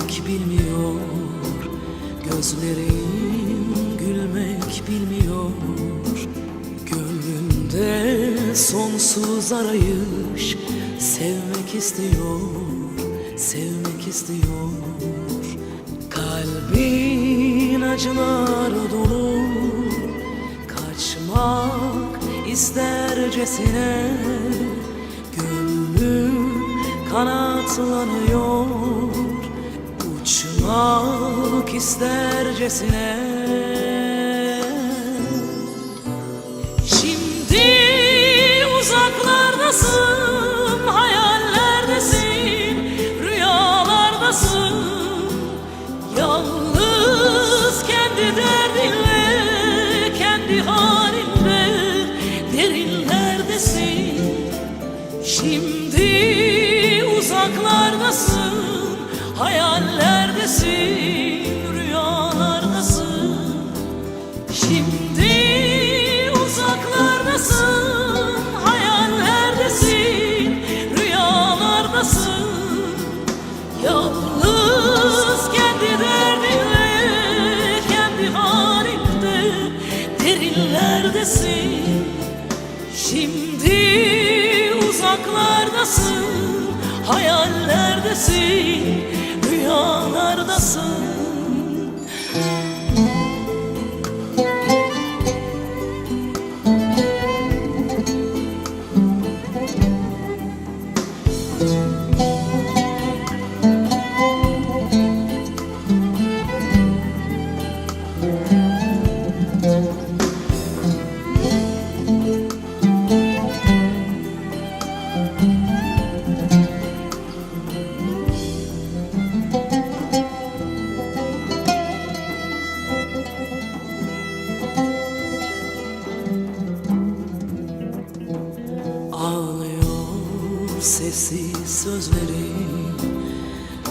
bitmek bilmiyor. Gözlerim gülmek bilmiyor. Gönlümde sonsuz arayış Sevmek istiyor, sevmek istiyor. Kalbin acılar dolu Kaçmak istercesine Gönlüm kanatlanıyor Uçmak istercesine. Şimdi uzaklardasın Hayallerdesin Rüyalardasın. Yalnız kendi derdinle Kendi halinde Derinlerdesin Şimdi uzaklardasın, hayallerdesin, rüyalardasın. Şimdi uzaklardasın, hayallerdesin, rüyalardasın. Yalnız kendi derdinle, kendi halinde, derinlerdesin. Şimdi uzaklardasın, hayallerdesin, rüyalardasın. Ağlıyor sessiz sözlerin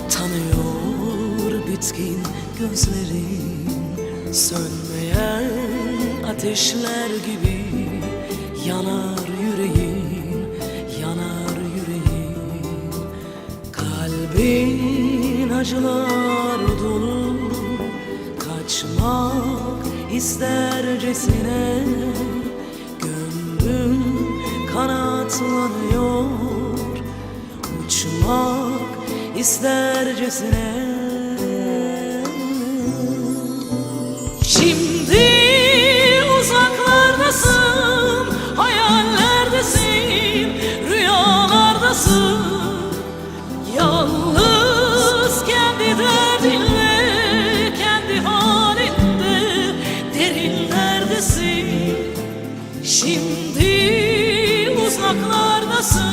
Tanıyor bitkin gözlerin Sönmeyen ateşler gibi Yanar yüreğim, yanar yüreğim. Kalbin acılar dolu Kaçmak istercesine Gönlüm kanatlanıyor Uçmak istercesine. Şimdi uzaklardasın Hayallerdesin Rüyalardasın. Yalnız kendi derdinle Kendi halinde Derinlerdesin. Şimdi uzaklardasın,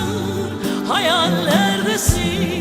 hayallerdesin, rüyalardasın.